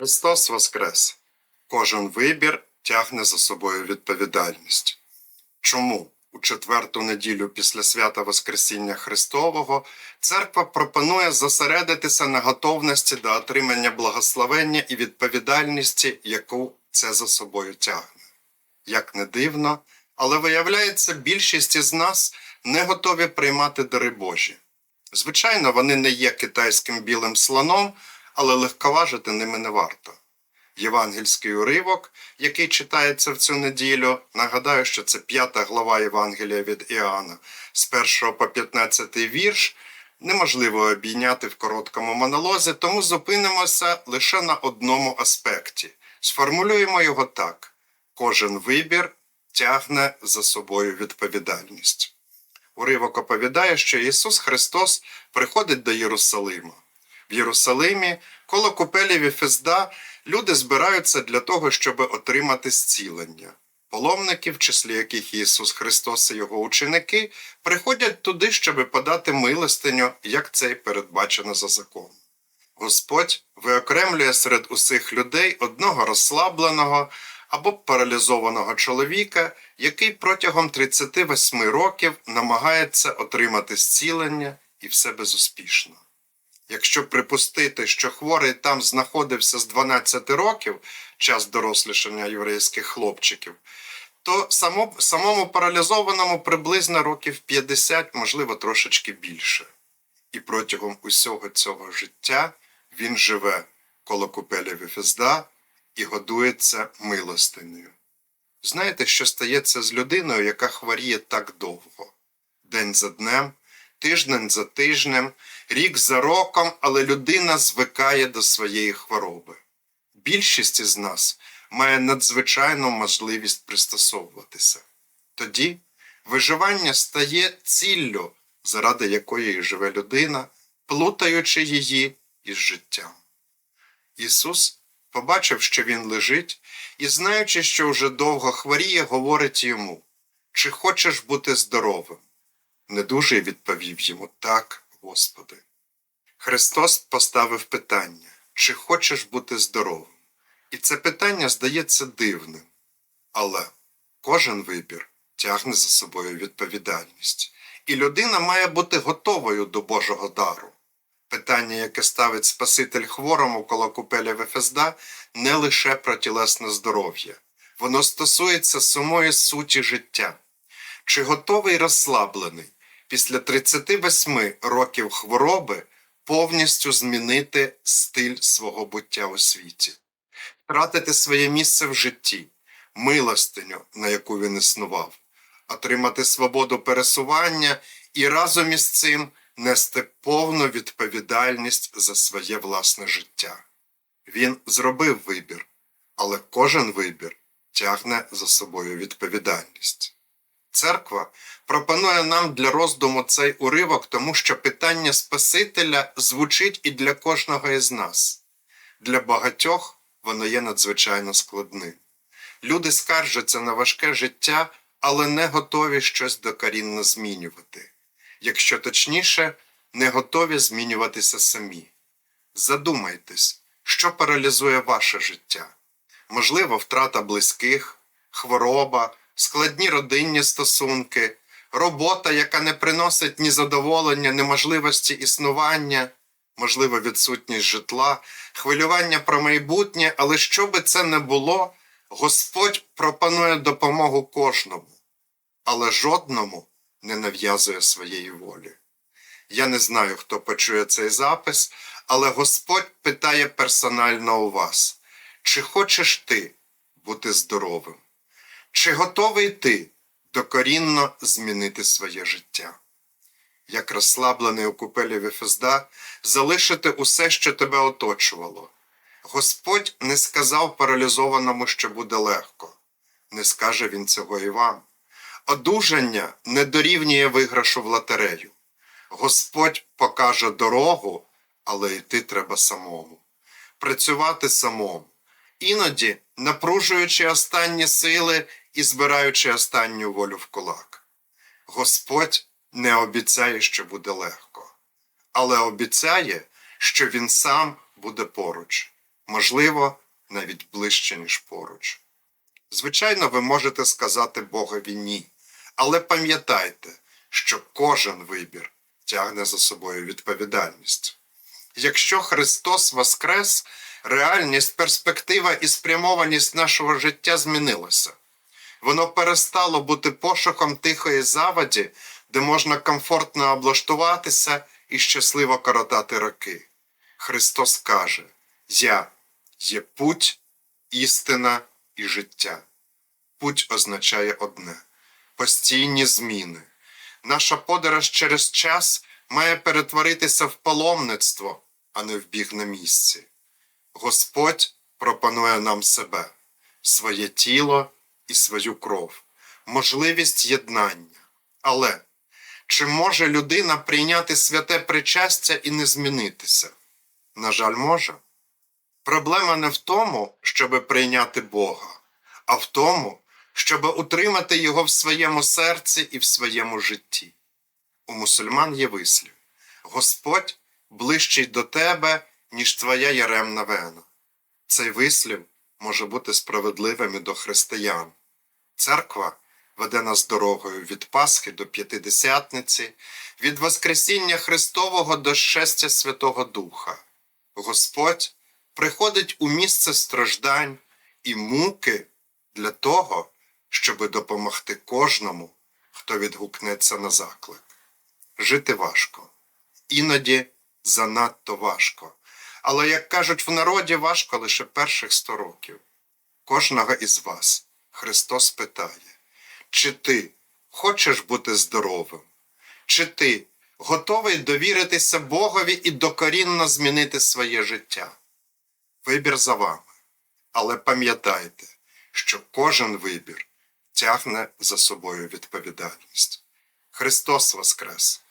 Христос Воскрес! Кожен вибір тягне за собою відповідальність. Чому у четверту неділю після свята Воскресіння Христового церква пропонує зосередитися на готовності до отримання благословення і відповідальності, яку це за собою тягне? Як не дивно, але виявляється, більшість із нас не готові приймати дари Божі. Звичайно, вони не є китайським білим слоном, але легковажити ними не варто. Євангельський уривок, який читається в цю неділю, нагадаю, що це п'ята глава Євангелія від Іоанна, з 1 по 15 вірш, неможливо обійняти в короткому монолозі, тому зупинимося лише на одному аспекті. Сформулюємо його так: кожен вибір тягне за собою відповідальність. Уривок оповідає, що Ісус Христос приходить до Єрусалима. В Єрусалимі, коло купелі Віфезда, люди збираються для того, щоб отримати зцілення. Паломники, в числі яких Ісус Христос і його ученики, приходять туди, щоб подати милостиню, як це й передбачено за законом. Господь виокремлює серед усіх людей одного розслабленого або паралізованого чоловіка, який протягом 38 років намагається отримати зцілення і все безуспішно. Якщо припустити, що хворий там знаходився з 12 років, час дорослішання єврейських хлопчиків, то само, самому паралізованому приблизно років 50, можливо, трошечки більше. І протягом усього цього життя він живе коло купелі Віфезда і годується милостинею. Знаєте, що стається з людиною, яка хворіє так довго? День за днем, тиждень за тижнем, рік за роком, але людина звикає до своєї хвороби. Більшість із нас має надзвичайну можливість пристосовуватися. Тоді виживання стає ціллю, заради якої живе людина, плутаючи її із життям. Ісус побачив, що він лежить, і, знаючи, що вже довго хворіє, говорить йому: Чи хочеш бути здоровим? Недужий відповів йому так, Господи. Христос поставив питання, чи хочеш бути здоровим? І це питання здається дивним. Але кожен вибір тягне за собою відповідальність, і людина має бути готовою до Божого дару. Питання, яке ставить Спаситель хворому коло купеля Вефезда, не лише про тілесне здоров'я, воно стосується самої суті життя. Чи готовий розслаблений після 38 років хвороби повністю змінити стиль свого буття у світі, втратити своє місце в житті, милостиню, на яку він існував, отримати свободу пересування і разом із цим нести повну відповідальність за своє власне життя. Він зробив вибір, але кожен вибір тягне за собою відповідальність. Церква пропонує нам для роздуму цей уривок, тому що питання Спасителя звучить і для кожного із нас. Для багатьох воно є надзвичайно складним. Люди скаржаться на важке життя, але не готові щось докорінно змінювати. Якщо точніше, не готові змінюватися самі. Задумайтесь, що паралізує ваше життя. Можливо, втрата близьких, хвороба, складні родинні стосунки, робота, яка не приносить ні задоволення, ні можливості існування, можливо, відсутність житла, хвилювання про майбутнє, але що би це не було, Господь пропонує допомогу кожному, але жодному не нав'язує своєї волі. Я не знаю, хто почує цей запис, але Господь питає персонально у вас, чи хочеш ти бути здоровим? Чи готовий ти докорінно змінити своє життя? Як розслаблений у купелі Вефезда, залишити усе, що тебе оточувало. Господь не сказав паралізованому, що буде легко, не скаже він цього і вам. Одужання не дорівнює виграшу в лотерею. Господь покаже дорогу, але йти треба самому. Працювати самому, іноді напружуючи останні сили і збираючи останню волю в кулак. Господь не обіцяє, що буде легко, але обіцяє, що Він сам буде поруч. можливо, навіть ближче, ніж поруч. Звичайно, ви можете сказати Богові ні, але пам'ятайте, що кожен вибір тягне за собою відповідальність. Якщо Христос Воскрес, реальність, перспектива і спрямованість нашого життя змінилася. Воно перестало бути пошуком тихої заводі, де можна комфортно облаштуватися і щасливо коротати роки. Христос каже: Я є путь, істина і життя. Путь означає одне постійні зміни. Наша подорож через час має перетворитися в паломництво, а не в біг на місці. Господь пропонує нам себе, своє тіло і свою кров, можливість єднання. Але чи може людина прийняти святе причастя і не змінитися? На жаль, може. Проблема не в тому, щоб прийняти Бога, а в тому, щоб утримати його в своєму серці і в своєму житті. У мусульман є вислів: Господь ближчий до тебе, ніж твоя яремна вена. Цей вислів може бути справедливим і до християн. Церква веде нас дорогою від Пасхи до П'ятидесятниці, від Воскресіння Христового до щастя Святого Духа. Господь приходить у місце страждань і муки для того, щоби допомогти кожному, хто відгукнеться на заклик. Жити важко, іноді занадто важко. Але, як кажуть в народі, важко лише перших сто років. Кожного із вас Христос питає, чи ти хочеш бути здоровим, чи ти готовий довіритися Богові і докорінно змінити своє життя? Вибір за вами. Але пам'ятайте, що кожен вибір тягне за собою відповідальність. Христос Воскрес!